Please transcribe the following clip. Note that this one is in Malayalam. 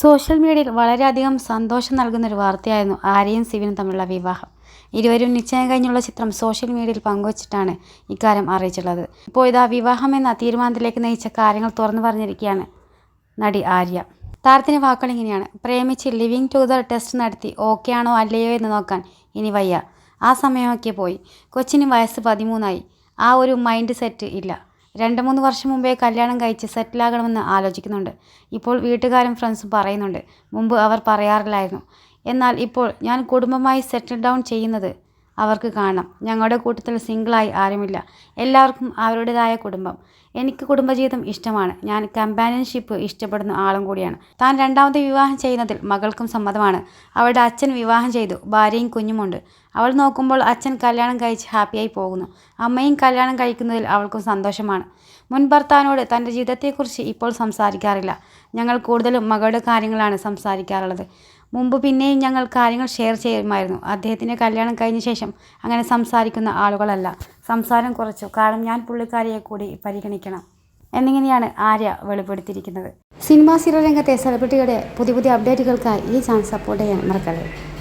സോഷ്യൽ മീഡിയയിൽ വളരെയധികം സന്തോഷം നൽകുന്ന ഒരു വാർത്തയായിരുന്നു ആര്യയും സിവിനും തമ്മിലുള്ള വിവാഹം. ഇരുവരും നിശ്ചയം കഴിഞ്ഞുള്ള ചിത്രം സോഷ്യൽ മീഡിയയിൽ പങ്കുവച്ചിട്ടാണ് ഇക്കാര്യം അറിയിച്ചിട്ടുള്ളത് ഇപ്പോൾ ഇതാ വിവാഹം എന്ന തീരുമാനത്തിലേക്ക് നയിച്ച കാര്യങ്ങൾ തുറന്നു പറഞ്ഞിരിക്കുകയാണ് നടി ആര്യ. താരത്തിന്റെ വാക്കുകൾ ഇങ്ങനെയാണ്. പ്രേമിച്ച് ലിവിങ് ടുഗദർ ടെസ്റ്റ് നടത്തി ഓക്കെ ആണോ അല്ലയോ എന്ന് നോക്കാൻ ഇനി വയ്യ. ആ സമയമൊക്കെ പോയി. കൊച്ചിന് വയസ്സ് പതിമൂന്നായി. ആ ഒരു മൈൻഡ് സെറ്റ് ഇല്ല. രണ്ട് മൂന്ന് വർഷം മുമ്പേ കല്യാണം കഴിച്ച് സെറ്റിലാകണമെന്ന് ആലോചിക്കുന്നുണ്ട്. ഇപ്പോൾ വീട്ടുകാരും ഫ്രണ്ട്സും പറയുന്നുണ്ട്. മുമ്പ് അവർ പറയാറില്ലായിരുന്നു. എന്നാൽ ഇപ്പോൾ ഞാൻ കുടുംബമായി സെറ്റിൽ ഡൗൺ ചെയ്യുന്നത് അവർക്ക് കാണാം. ഞങ്ങളുടെ കൂട്ടത്തിൽ സിംഗിളായി ആരുമില്ല. എല്ലാവർക്കും അവരുടേതായ കുടുംബം. എനിക്ക് കുടുംബജീവിതം ഇഷ്ടമാണ്. ഞാൻ കമ്പാനിയൻഷിപ്പ് ഇഷ്ടപ്പെടുന്ന ആളും കൂടിയാണ്. താൻ രണ്ടാമത് വിവാഹം ചെയ്യുന്നതിൽ മകൾക്കും സമ്മതമാണ്. അവളുടെ അച്ഛൻ വിവാഹം ചെയ്തു. ഭാര്യയും കുഞ്ഞുമുണ്ട്. അവൾ നോക്കുമ്പോൾ അച്ഛൻ കല്യാണം കഴിച്ച് ഹാപ്പിയായി പോകുന്നു. അമ്മയും കല്യാണം കഴിക്കുന്നതിൽ അവൾക്കും സന്തോഷമാണ്. മുൻ ഭർത്താവിനോട് തന്റെ ജീവിതത്തെക്കുറിച്ച് ഇപ്പോൾ സംസാരിക്കാറില്ല. ഞങ്ങൾ കൂടുതലും മകളുടെ കാര്യങ്ങളാണ് സംസാരിക്കാറുള്ളത്. മുമ്പ് പിന്നെയും ഞങ്ങൾ കാര്യങ്ങൾ ഷെയർ ചെയ്യുമായിരുന്നു. അദ്ദേഹത്തിന്റെ കല്യാണം കഴിഞ്ഞ ശേഷം അങ്ങനെ സംസാരിക്കുന്ന ആളുകളല്ല. സംസാരം കുറച്ചു. കാരണം ഞാൻ പുള്ളിക്കാരിയെ കൂടി പരിഗണിക്കണം. എന്നിങ്ങനെയാണ് ആര്യ വെളിപ്പെടുത്തിയിരിക്കുന്നത്. സിനിമാ സീരിയൽ രംഗത്തെ സെലിബ്രിറ്റികളുടെ പുതിയ പുതിയ അപ്ഡേറ്റുകൾക്കായി ഈ ചാനൽ സപ്പോർട്ട് ചെയ്യാൻ മറക്കരുത്.